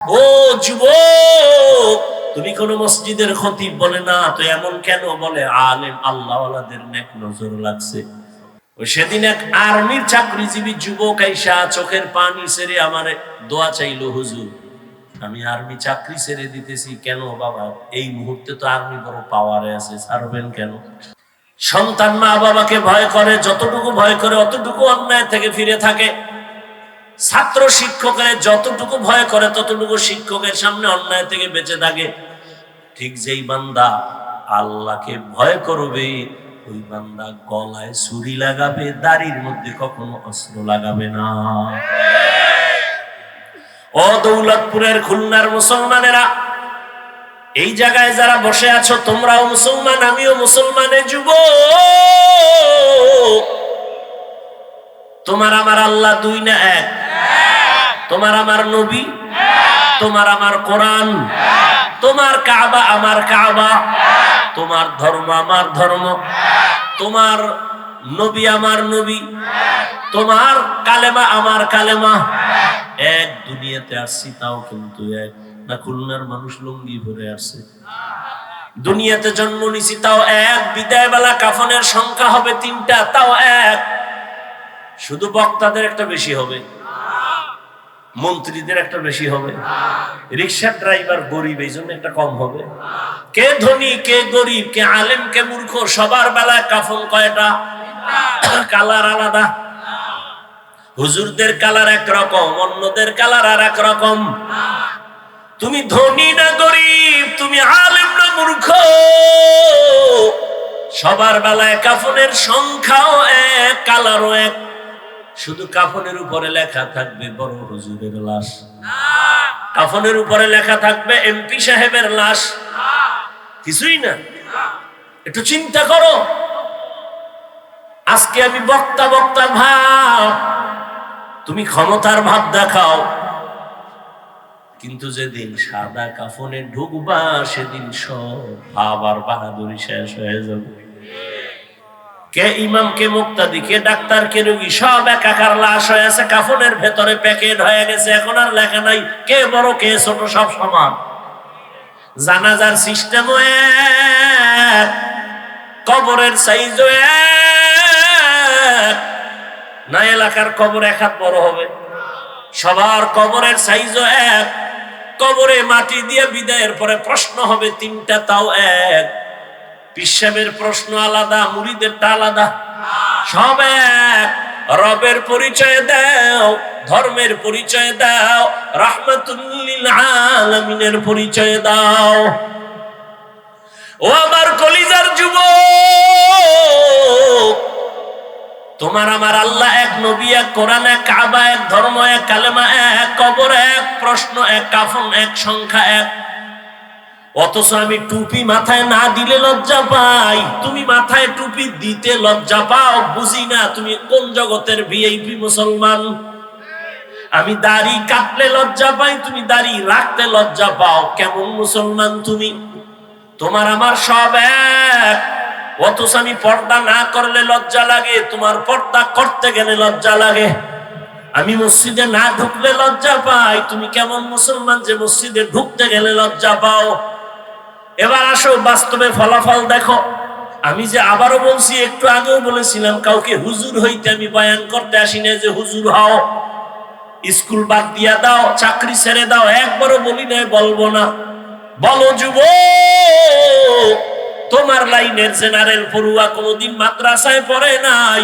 ও যুব তুমি কোন মসজিদের বলে না, তো এমন কেন বলে? আলেম নেক নজর লাগছে। সেদিন এক আর্মির চাকরিজীবী যুবক আইসা চোখের পানি ছেড়ে আমার দোয়া চাইলো, হুজুর, আমি আর্মি চাকরি ছেড়ে দিতেছি কেন বাবা? এই মুহূর্তে তো আর্মি বড় পাওয়ারে আছে, ছাড়বেন কেন? সন্তান মা বাবাকে ভয় করে, যতটুকু ভয় করে, অতটুকু অন্যায় থেকে ফিরে থাকে। ছাত্র শিক্ষকের যতটুকু ভয় করে, ততটুকু শিক্ষকের সামনে অন্যায় থেকে বেঁচে থাকে। ঠিক যেই বান্দা আল্লাহকে ভয় করবে, ওই বান্দা গলায় ছুরি লাগাবে, দাড়ির মধ্যে কখনো অস্ত্র লাগাবে না। ও দৌলতপুরের খুলনার মুসলমানেরা, এই জায়গায় যারা বসে আছো, তোমরাও মুসলমান, আমিও মুসলমানের যুব। তোমার, আমার আল্লাহ দুই না এক। তোমার আমার নবী? তোমার আমার কোরআন? তোমার কাবা আমার কাবা? তোমার ধর্ম আমার ধর্ম? তোমার নবী আমার নবী? তোমার কালেমা আমার কালেমা? এক দুনিয়াতে আসছি, তাও কিন্তু এক। না খুলনার মানুষ লুঙ্গি ভরে আসছে। দুনিয়াতে জন্ম নিছি, তাও এক। বিদায় বেলা কাফনের সংখ্যা হবে তিনটা, তাও এক। শুধু বক্তাদের একটা বেশি হবে। মন্ত্রীদের একটা বেশি হবে। রিক্সা ড্রাইভার গরিব, এই জন্য একটা কম হবে। কে ধনী, কে গরিব, কে আলেম, কে মূর্খ, সবার বেলায় কাফন কয়টা? কালার আলাদা। হুজুরদের কালার এক রকম অন্যদের কালার আর এক রকম তুমি ধনী না গরিব, তুমি আলেম না মূর্খ। সবার বেলায় কাফনের সংখ্যাও এক, কালারও এক। শুধু কাফনের উপরে লেখা থাকবে বড় হুজুরের লাশ। কাফনের উপরে লেখা থাকবে এমপি সাহেবের লাশ। কিছুই না। একটু চিন্তা করো। আজকে আমি বক্তা বক্তা ভাব। তুমি ক্ষমতার ভাব দেখাও। কিন্তু যেদিন সাদা কাফনে ঢুকবা সেদিন সব ভাব আর বাহাদুরি শেষ হয়ে যাবে। কে ইমাম, কে মুক্তাদি, কে ডাক্তার, কে রোগী, সব একাকার লাশ হয়ে আছে, কাফনের ভেতরে প্যাকেট হয়ে গেছে, এখন আর লেখা নাই কে বড়, কে ছোট, সব সমান। জানাজার সিস্টেম কবরের সাইজ না এলাকার কবর এক হাত বড় হবে। সবার কবরের সাইজ এক কবরে মাটি দিয়ে বিদায়ের পরে প্রশ্ন হবে তিনটা, তাও এক। পিসাবের প্রশ্ন আলাদা, মুড়িদেরটা আলাদা। সব এক। রবের পরিচয় দাও, ধর্মের পরিচয় দাও, রাহমাতুল্লিল পরিচয় দাও। ও আমার কলিজার যুব তোমার আমার আল্লাহ এক নবী, এক কোরআন, এক কাবা, এক ধর্ম, এক কালেমা, এক কবর, এক প্রশ্ন, এক কাফন, এক সংখ্যা, এক অথচ আমি টুপি মাথায় না দিলে লজ্জা পাই। তুমি মাথায় টুপি দিতে লজ্জা পাও, বুঝি না তুমি কোন জগতের ভিআইপি মুসলমান? আমি দাড়ি কাটলে লজ্জা পাই, তুমি দাড়ি রাখতে লজ্জা পাও। কেমন মুসলমান তুমি? তোমার আমার সব এক। অথচ আমি পর্দা না করলে লজ্জা লাগে, তোমার পর্দা করতে গেলে লজ্জা লাগে। আমি মসজিদে না ঢুকলে লজ্জা পাই, তুমি কেমন মুসলমান যে মসজিদে ঢুকতে গেলে লজ্জা পাও? এবার আসো, বাস্তবে ফলাফল দেখো। আমি যে আবারও বলছি, একটু আগেও বলেছিলাম, কাউকে হুজুর হইতে আমি বয়ান করতে আসি না যে, হুজুর হও, স্কুল বাদ দিয়া দাও, চাকরি ছেড়ে দাও, একবারও বলি নাই, বলব না। বলো যুব তোমার লাইনের জেনারেল পড়ুয়া কোনোদিন মাদ্রাসায় পড়ে নাই।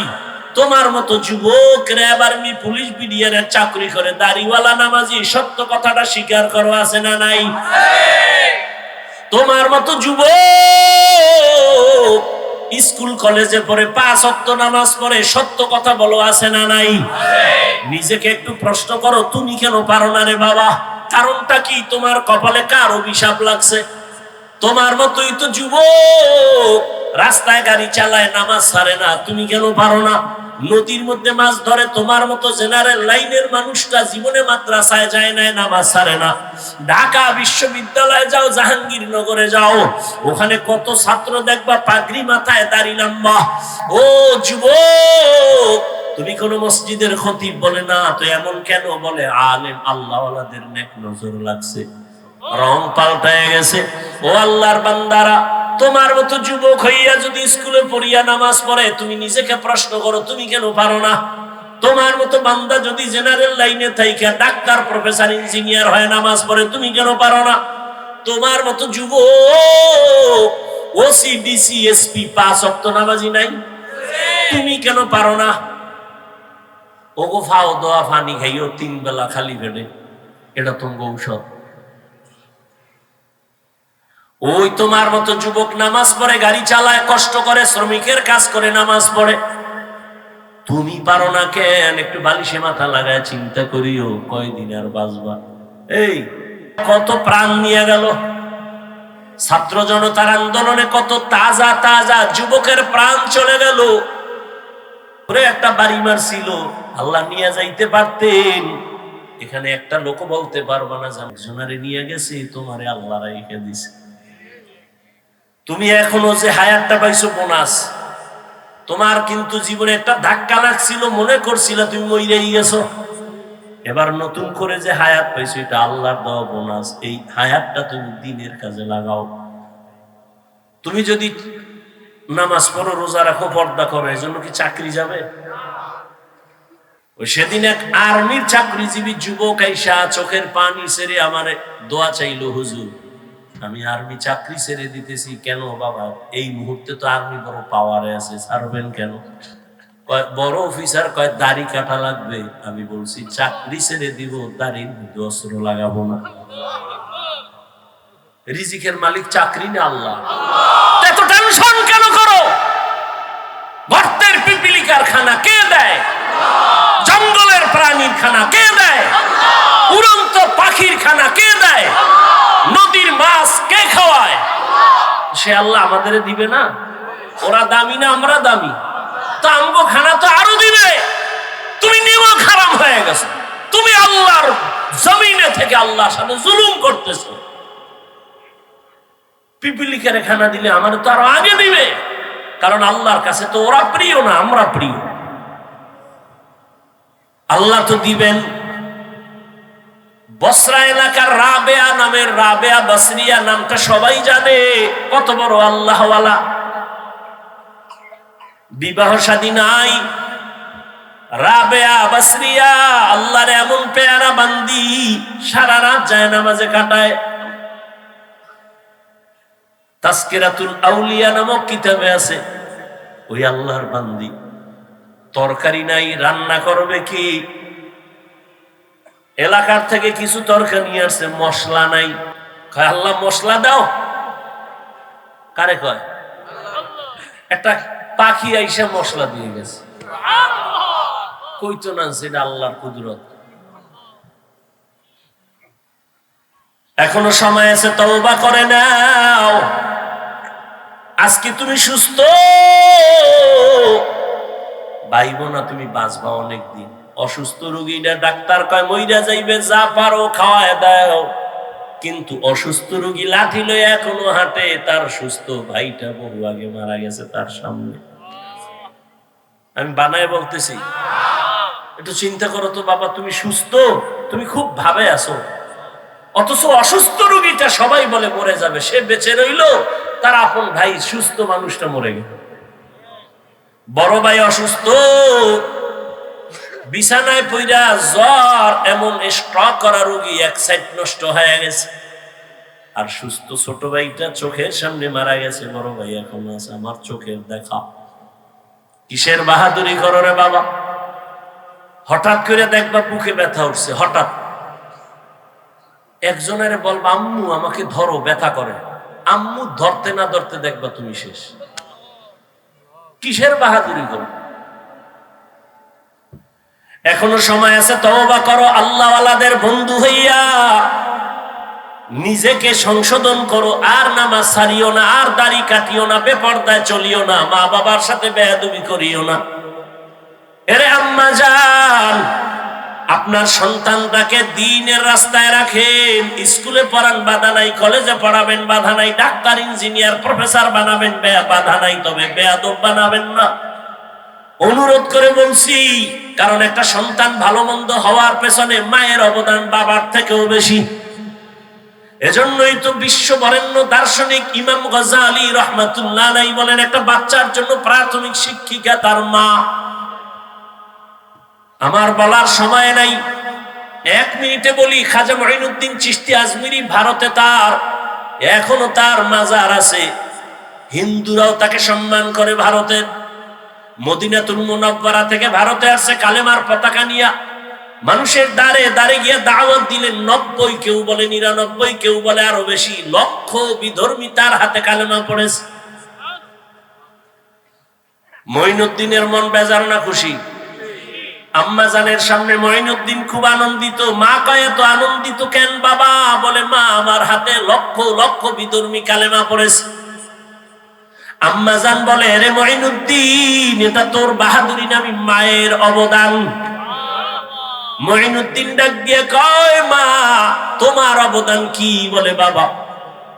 তোমার মতো যুবক আবার আমি পুলিশ বিডিআরের চাকরি করে, দাড়িওয়ালা নামাজি, সত্য কথাটা স্বীকার করো আছে না নাই? তোমার মতো যুব স্কুল কলেজে পড়ে পাঁচ অক্ত নামাজ পড়ে সত্য কথা বলো, আছে না নাই? নিজেকে একটু প্রশ্ন করো, তুমি কেন পারো না রে বাবা? কারণটা কি? তোমার কপালে কার অভিশাপ লাগছে? তোমার মতোই তো যুব রাস্তায় গাড়ি চালায়, নামাজ সারে না, তুমি কেন পারো না? নদীর মধ্যে মাছ ধরে, তোমার মতো জেনারেল লাইনের মানুষটা জীবনে মাদ্রাসায় যায় না নামাজ ছাড়ে না। ঢাকা বিশ্ববিদ্যালয়ে যাও, জাহাঙ্গীরনগরে যাও। ওখানে কত ছাত্র দেখবা, পাগড়ি মাথায় দাড়ি লম্বা। ও যুবক, তুমি কোন মসজিদের খতিব বলে না, তো এমন কেন বলে? আলেম আল্লাহওয়ালাদের নেক নজর লাগছে। রং পাল্টায় গেছে। ও আল্লাহর বান্দারা, তোমার মতো যুবক হইয়া যদি স্কুলে পড়িয়া নামাজ পড়ে, তুমি নিজেকে প্রশ্ন করো, তুমি কেন পারো না? তোমার মতো বান্দা যদি জেনারেল লাইনে থাইকা, ডাক্তার, প্রফেসর, ইঞ্জিনিয়ার হয় নামাজ পড়ে, তুমি কেন পারো না? তোমার মতো যুবক ওসি ডিসি এসপি পাঁচ অক্ত নামাজি নাই? তুমি কেন পারো না? ওগো ফাও, দোয়া ফানি খাইও, তিন বেলা খালি পেটে। এটা তোমার ঔষধ। ওই তোমার মতো যুবক নামাজ পড়ে, গাড়ি চালায়, কষ্ট করে, শ্রমিকের কাজ করে, নামাজ পড়ে। তুমি পারো না কেন? একটু বালিশে মাথা লাগায় চিন্তা করিও, কয়দিন আর বাঁচবা? এই, কত প্রাণ নিয়ে গেল। ছাত্র জনতার আন্দোলনে কত তাজা তাজা যুবকের প্রাণ চলে গেল। ওরে, একটা বাড়ি মারছিল। আল্লাহ নিয়ে যাইতে পারতেন। এখানে একটা লোক বলতে পারবা না জনারে নিয়ে গেছে, তোমারে আল্লাহ রেখে দিছে। তুমি এখনও যে হায়ারটা পাইছো বোনাস, তোমার কিন্তু জীবনে একটা ধাক্কা লাগছিল, মনে করছিল তুমি মইরেই গেছো। এবার নতুন করে যে হায়াত পাইছো, এটা আল্লাহর দেওয়া বোনাস। এই হায়াতটা তুমি দিনের কাজে লাগাও। তুমি যদি নামাজ পড়ো, রোজা রাখো, পর্দা করো এই জন্য কি চাকরি যাবে? ওই সেদিন এক আর্মির চাকরিজীবী যুবক আইসা, চোখের পানি সেরে আমার দোয়া চাইলো, হুজুর আমি আর্মি চাকরি ছেড়ে দিতেছি, কেন বাবা? এই মুহূর্তে তো আর্মি বড় পাওয়ারে আছে, ছাড়বেন কেন? বড় অফিসার কয়, দাড়ি কাটা লাগবে? আমি বলছি, চাকরি ছেড়ে দিব দাড়ির মধ্যে অস্ত্র লাগাবো না। রিজিকের মালিক চাকরি না আল্লাহ। এত টেনশন কেন করো? গর্তের পিপিলিকার খানা কে দেয়? জঙ্গলের প্রাণীর খানা কে দেয়? উড়ন্ত পাখির খানা কে দেয়? নদীর মাছ কে খাওয়ায়? সে আল্লাহ আমাদের দিবে না। ওরা দামি না, আমরা দামি। তো আমগো খানা তো আরও দিবে। তুমি নিমা খারাপ হয়ে গেছো। তুমি আল্লাহর জমিনে থেকে আল্লাহর সাথে জুলুম করতেছো। পিপিলিকারে খানা দিলে আমার তো আরও আগে দিবে। কারণ আল্লাহর কাছে তো ওরা প্রিয় না, আমরা প্রিয়। আল্লাহ তো দিবেন বসরা এলাকার রাবেয়া নামের রাবেয়া বসরিয়া নামটা সবাই জানে। কত বড় আল্লাহওয়ালা। বিবাহ শাদী নাই। রাবেয়া আল্লাহর এমন পেয়ারা বান্দি কাটায়। তাস্কিরাতুল আউলিয়া নামক কিতাবে আছে। ওই আল্লাহর বান্দি। তরকারি নাই, রান্না করবে কি? এলাকার থেকে কিছু তরকারি নিয়ে আসছে, মশলা নাই। আল্লাহ, মশলা দাও। কারে কয়? একটা পাখি আইসে মশলা দিয়ে গেছে। কইতো না সেটা আল্লাহর কুদরত। এখনও সময় আছে, তওবা করে নাও। আজকে তুমি সুস্থ। ভাইব না তুমি বাঁচবা অনেক দিন অসুস্থ রোগীরা ডাক্তার কয়, মইরা যাইবে, যা পারো খাওয়ায় দাও। কিন্তু অসুস্থ রোগী লাঠি লয়ে এখনও হাঁটে, তার সুস্থ ভাইটা বহু আগে মারা গেছে তার সামনে। আমি বানায় বলতেছি, একটু চিন্তা করো তো বাবা, তুমি সুস্থ? তুমি খুব ভাবে আছো। অথচ অসুস্থ রোগীটা সবাই বলে মরে যাবে, সে বেঁচে রইল, তার আপন ভাই সুস্থ মানুষটা মরে গেল। বড় ভাই অসুস্থ বিছানায় পইরা জ্বর এমন স্ট্রক করা রোগী এক সাইড নষ্ট হয়ে গেছে। আর সুস্থ ছোট ভাইটা চোখের সামনে মারা গেছে, বড় ভাই এখন আছে, আমার চোখের দেখা। কিসের বাহাদুরি করো রে বাবা? হঠাৎ করে দেখবা বুকে ব্যথা উঠছে, হঠাৎ। একজনের বলবা, আম্মু, আমাকে ধরো, ব্যথা করে। আম্মু, ধরতে না ধরতে দেখবা তুমি শেষ। কিসের বাহাদুরি করো? এখনও সময় আছে, তওবা করো, আল্লাহওয়ালাদের বন্ধু হইয়া। নিজেকে সংশোধন করো, আর নামাজ ছাড়িও না, আর দাড়ি কাটিও না, বেপর্দায় চলিও না মা বাবার সাথে বেয়াদুবি করিও না। এরে আম্মা যান আপনার সন্তানটাকে দিনের রাস্তায় রাখেন, স্কুলে পড়ান বাধা নাই, কলেজে পড়াবেন বাধা নাই, ডাক্তার, ইঞ্জিনিয়ার, প্রফেসর বানাবেন বাধা নাই, তবে বেয়াদব বানাবেন না। অনুরোধ করে বলছি, কারণ একটা সন্তান ভালো মন্দ হওয়ার পেছনে মায়ের অবদান বাবার থেকেও বেশি। এজন্যই তো বিশ্ব বরেণ্য দার্শনিক ইমাম গজালি রহমাতুল্লাহ বলেন, একটা বাচ্চার জন্য প্রাথমিক শিক্ষিকা তার মা। আমার বলার সময় নাই। এক মিনিটে বলি, খাজা মহিনুদ্দিন চিস্তি আজমিরি ভারতে তার, এখনও তার মাজার আছে। হিন্দুরাও তাকে সম্মান করে ভারতের। মদিনাতুল মুনাব্বারা থেকে ভারতে আসছে কালেমার পতাকা নিয়া। মানুষের দ্বারে দ্বারে গিয়ে দাওয়াত দিলেন, নব্বই কেউ বলে নিরানব্বই, কেউ বলে আরও বেশি। লক্ষ বিধর্মী তার হাতে কালেমা পড়েছে। মঈনুদ্দিনের মন বেজার না খুশি? আম্মা জানের সামনে মঈনুদ্দিন খুব আনন্দিত। মা কয়, এত আনন্দিত কেন বাবা? বলে, মা, আমার হাতে লক্ষ লক্ষ বিধর্মী কালেমা পড়েছে। আম্মা জান বলে, রে মঈনুদ্দিন, এটা তোর বাহাদুরি নামি মায়ের অবদান। মঈনুদ্দিন ডাক দিয়ে কয়, মা, তোমার অবদান কি? বলে, বাবা,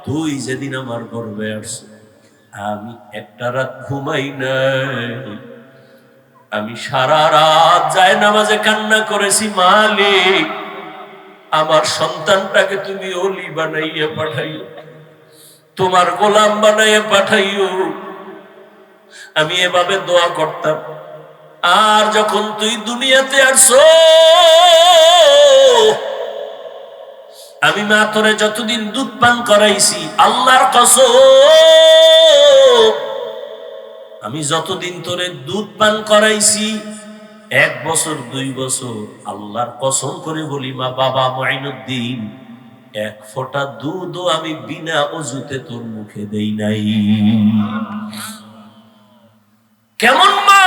তুই যেদিন আমার গর্বে আসছে আমি একটা রাত ঘুমাই নাই। আমি সারা রাত যায় নামাজে কান্না করেছি, মালিক। আমার সন্তানটাকে তুমি অলি বানাইয়া পাঠাইও তোমার গোলাম বানাইয়া পাঠাইও। আমি এভাবে দোয়া করতাম। আর যখন তুই দুনিয়াতে আসছো, আমি মা তোরে যতদিন দুধ পান করাইছি, আল্লাহর কসম, আমি যতদিন তোরে দুধ পান করাইছি, এক বছর, দুই বছর, আল্লাহর কসম করে বলি, মা বাবা মাইনুদ্দিন এক ফোঁটা দুধও আমি বিনা অজুতে তোর মুখে দেই নাই। কেমন মা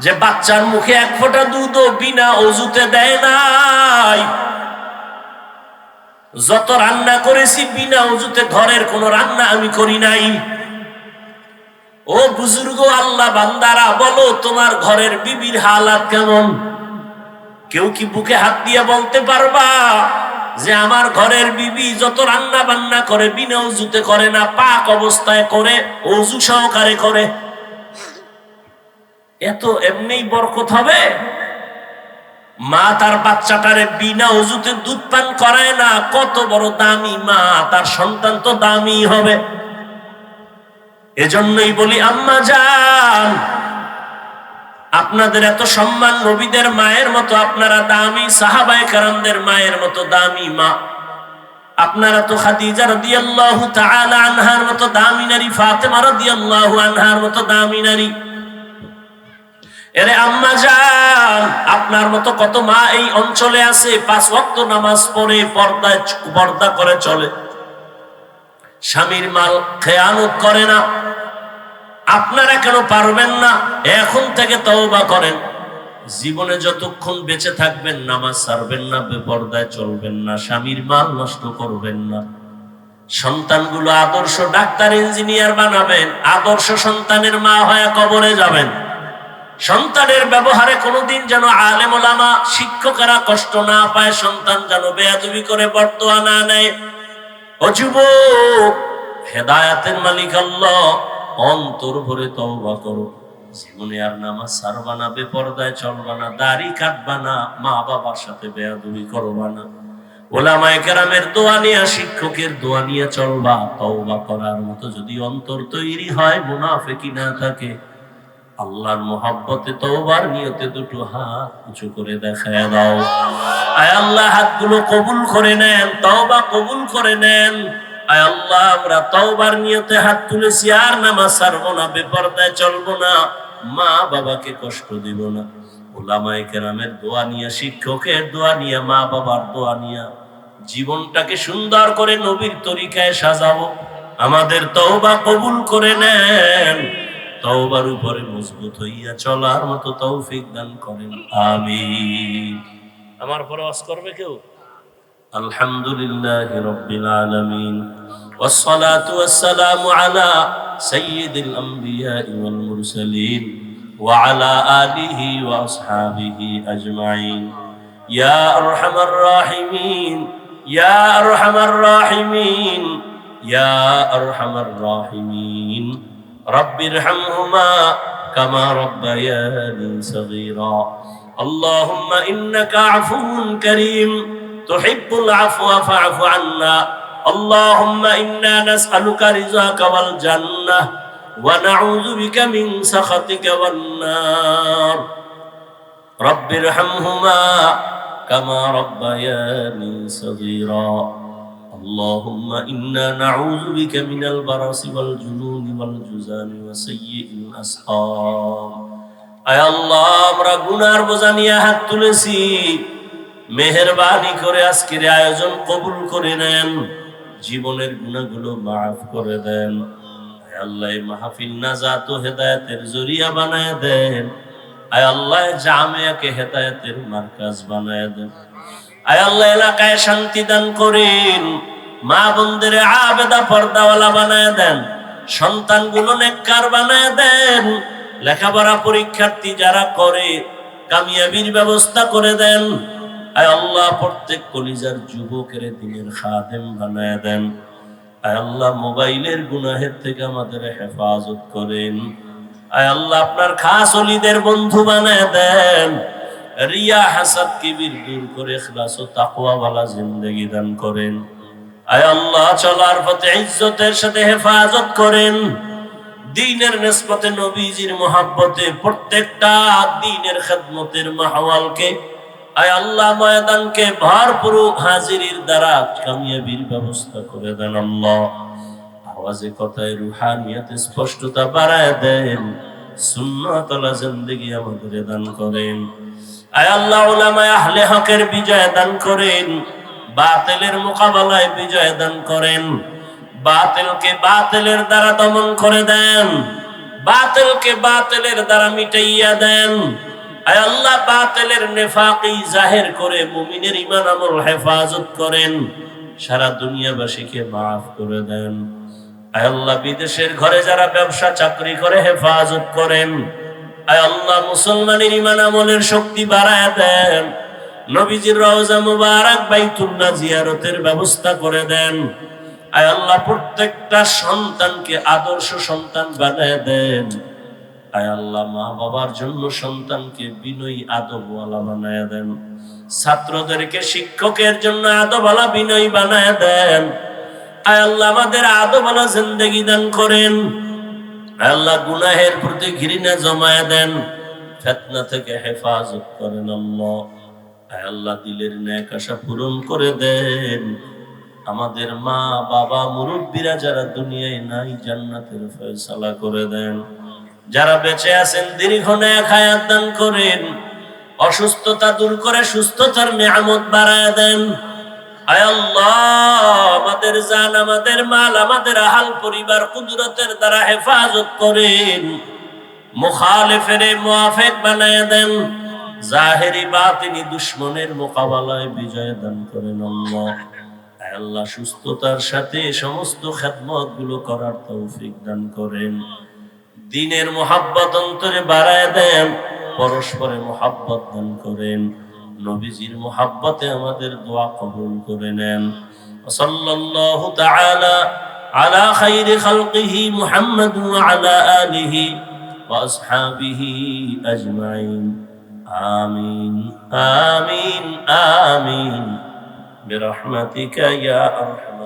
যে বাচ্চার মুখে এক ফোঁটা দুধও বিনা অজুতে দেয় নাই? যত রান্না করেছি, বিনা অজুতে ঘরের কোনো রান্না আমি করি নাই। ও বুজুর্গ, আল্লাহ বান্দারা, বলো তোমার ঘরের বিবির হালাত কেমন? কেউ কি বুকে হাত দিয়ে বলতে পারবা? যে আমার ঘরের বিবি যত রান্না বান্না করে, বিনা অজুতে করে না, পাক অবস্থায় করে, অজু সহকারে করে। এত এমনি বরকত হবে? মা তার বাচ্চাটারে বিনা অজুতে দুধ পান করায় না, কত বড় দামি মা, তার সন্তান তো দামি হবে। এজন্যই বলি, আম্মা যান আপনাদের এত সম্মান নবীদের মায়ের মতো, আপনারা দামি সাহাবায়ে কারামদের মায়ের মতো দামি মা। আপনারা তো খাদিজা রাদিয়াল্লাহু তাআলা আনহার মতো দামি নারী, ফাতেমা রাদিয়াল্লাহু আনহার মতো দামি নারী। এরে আম্মা যান আপনার মতো কত মা এই অঞ্চলে আছে, পাঁচ ওয়াক্ত নামাজ পড়ে পর্দায় পর্দা করে চলে। স্বামীর মাল খেয়ানত করে না। আপনারা কেন পারবেন না? এখন থেকে তওবা করেন। জীবনে যতক্ষণ বেঁচে থাকবেন, নামাজ ছাড়বেন না, বেপর্দায় চলবেন না, স্বামীর মাল নষ্ট করবেন না। সন্তানগুলো আদর্শ ডাক্তার, ইঞ্জিনিয়ার বানাবেন, আদর্শ সন্তানের মা হয়ে কবরে যাবেন। সন্তানের ব্যবহারে কোনোদিন যেন আলেম শিক্ষকেরা কষ্ট না পায়, সন্তান যেন বেয়াদবি করে বর্তোয়া না নেয় ও যুবক, হেদায়াতের মালিক আল্লাহ অন্তর ভরে তওবা করো। জীবনে আর নামাজ সারবা না, বেপরদায় চলবা না, দাড়ি কাটবা না মা বাবার সাথে বেয়াদবি করবা না। ওলামায়ে কেরামের দোয়া নিয়ে, শিক্ষকের দোয়া নিয়ে চলবা, তওবা করার মতো যদি অন্তর তৈরি হয় মুনাফেকি না থাকে। আল্লাহর মোহাব্বতে তওবার নিয়তে দুটো হাত উঁচু করে দেখায় দাও। আয় আল্লাহ, হাতগুলো কবুল করে নেন, তওবা কবুল করে নেন। আয় আল্লাহ, আমরা তওবার নিয়তে হাত তুলেছি, আর নামাজ ছাড়বো না, বেপরদায় চলবো না, মা বাবাকে কষ্ট দিব না। ওলামায়ে কেরামের দোয়া নিয়ে, শিক্ষকের দোয়া নিয়ে, মা বাবার দোয়া নিয়ে, জীবনটাকে সুন্দর করে নবীর তরিকায় সাজাবো। আমাদের তওবা কবুল করে নেন, তওবার উপরে মজবুত হইয়া চলার মতো তৌফিক দান করেন, আমিন। আমার পরে করবে কেউ? الحمد لله رب العالمين والصلاة والسلام على سيد الأنبياء والمرسلين وعلى آله وأصحابه أجمعين يا أرحم الراحمين يا أرحم الراحمين يا أرحم الراحمين رب ارحمهما كما ربياني صغيرا اللهم إنك عفو كريم تحب العفو فاعف عنا اللهم إنا نسألك رزاك والجنة ونعوذ بك من سخطك والنار رب ارحمهما كما ربياني صغيرا اللهم إنا نعوذ بك من البرص والجنون والجزام وسيء الأسقام আয় আল্লাহ আমরা গুনার বোঝা নিয়ে হাত তুলেছি মেহরবানি করে আজকের আয়োজন কবুল করে নেন। জীবনের গুণাগুলো মাফ করে দেন। আল্লাহ মাহফিল নাজাত ও হেদায়েতের জরিয়া বানায় দেন। আয় আল্লাহ জামিয়াকে হেদায়েতের মার্কাজ বানায় দেন। আয় আল্লাহ, এলাকায় শান্তি দান করেন। মা বোনদের আবেদা পর্দাওয়ালা বানায় দেন। সন্তানগুলো নেককার বানায় দেন। লেখাপড়া পরীক্ষার্থী যারা করে, কামিয়াবির ব্যবস্থা করে দেন। আয় আল্লাহ, প্রত্যেক কলিজার যুবকের দিনের খাদেম বানায় দেন। আয় আল্লাহ, মোবাইলের গুনাহের থেকে আমাদের হেফাজত করেন। আয় আল্লাহ, আপনার খাস অলিদের বন্ধু বানায় দেন। রিয়া হাসাদ কিবির দূর করে খিলাস ও তাকওয়াওয়ালা জিন্দেগি দান করেন। আয় আল্লাহ, চলার পথে ইজ্জতের সাথে হেফাজত করেন। দিনের নেসবতে নবীজির মোহাব্বতে প্রত্যেকটা দিনের খেদমতের মাহওয়ালকে আয় আল্লাহ ময়দানকে ভরপুর হাজিরির দ্বারা কামিয়াবির ব্যবস্থা করে দেন আল্লাহ। আওয়াজে কথায় রুহানিয়াতে স্পষ্টতা বাড়ায় দেন। সুন্নতলা জিন্দেগি আমাদের দান করেন। আয় আল্লাহ উলামায়ে আহলে হকের বিজয় দান করেন। বাতিলের মোকাবেলায় বিজয় দান করেন। বাতিলকে বাতিলের দ্বারা দমন করে দেন। বাতিলকে বাতিলের দ্বারা মিটাইয়া দেন। করে ইমান আমল হেফাজত করেন। সারা দুনিয়াবাসীকে করে দেন। বিদেশের ঘরে যারা ব্যবসা, চাকরি করে হেফাজত করেন। আল্লাহ, মুসলমানের ইমান আমলের শক্তি বাড়ায় দেন। নবীজির রওজা মুবারক বাইতুল্লাহ জিয়ারতের ব্যবস্থা করে দেন। আয় আল্লাহ, প্রত্যেকটা সন্তানকে আদর্শ সন্তান বানায় দেন। আয় আল্লাহ, মা বাবার জন্য সন্তানকে বিনয়ী আদবওয়ালা বানায় দেন। ছাত্রদেরকে শিক্ষকের জন্য বিনয়ী বানায় দেন। আয় আল্লাহ, আমাদের আদবওয়ালা জিন্দেগি দান করেন। আল্লাহ, গুনাহের প্রতি ঘৃণা জমায় দেন। ফেতনা থেকে হেফাজত করেন আল্লাহ। আল্লাহ, দিলের ন্যাক আশা পূরণ করে দেন। আমাদের মা, বাবা, মুরব্বীরা যারা দুনিয়ায় নাই, জান্নাতের ফয়সালা করে দেন। যারা বেঁচে আছেন, দীর্ঘ ন্যাক হায়াত দান করেন। অসুস্থতা দূর করে সুস্থতার নিয়ামত বাড়ায় দেন। আমাদের জান, আমাদের মাল, আমাদের আহাল পরিবার কুদরতের দ্বারা হেফাজত করেন। মুখালেফের মুআফেক বানায় দেন। জাহেরি বাতিনি দুশ্মনের মোকাবেলায় বিজয় দান করেন আল্লাহ। আল্লাহ, সুস্থতার সাথে সমস্ত খেদমতগুলো করার তৌফিক দান করেন। দিনের মোহাব্বত অন্তরে বাড়ায় দেন পরস্পরে মোহাব্বত দান করেন নবীজির মোহাব্বতে আমাদের দোয়া কবুল করে নেন সাল্লাল্লাহু তাআলা على خير خلقه محمد وعلى آله وأصحابه أجمعين آمين آمين آمين برحمتك يا أرحم